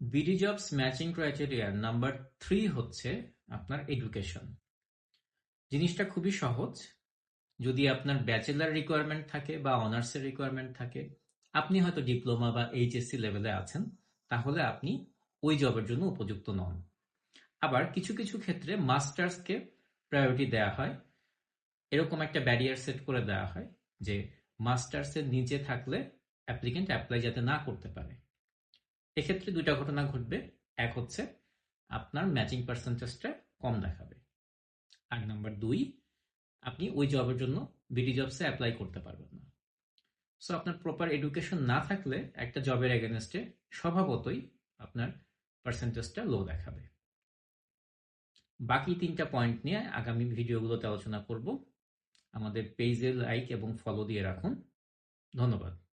BD jobs matching ক্রাইটেরিয়ার number three হচ্ছে আপনার এডুকেশন জিনিসটা খুবই সহজ। যদি আপনার ব্যাচেলার রিকোয়ারমেন্ট থাকে বা অনার্সের রিকোয়ারমেন্ট থাকে, আপনি হয়তো ডিপ্লোমা বা এইচএসসি লেভেলে আছেন, তাহলে আপনি ওই জবের জন্য উপযুক্ত নন। আবার কিছু কিছু ক্ষেত্রে মাস্টার্সকে প্রায়োরিটি দেওয়া হয়। এরকম একটা ব্যারিয়ার সেট করে দেওয়া হয় যে মাস্টার্সের নিচে থাকলে অ্যাপ্লিকেন্ট অ্যাপ্লাই যাতে না করতে পারে। এক্ষেত্রে দুইটা ঘটনা ঘটবে। এক হচ্ছে, আপনার ম্যাচিং পার্সেন্টেজটা কম দেখাবে। আর নাম্বার দুই, আপনি ওই জবের জন্য বিডি জবসে অ্যাপ্লাই করতে পারবেন না। সো আপনার প্রপার এডুকেশন না থাকলে একটা জবের এগেনস্টে স্বভাবতই আপনার পার্সেন্টেজটা লো দেখাবে। বাকি তিনটা পয়েন্ট নিয়ে আগামী ভিডিওগুলোতে আলোচনা করব। আমাদের পেজে লাইক এবং ফলো দিয়ে রাখুন। ধন্যবাদ।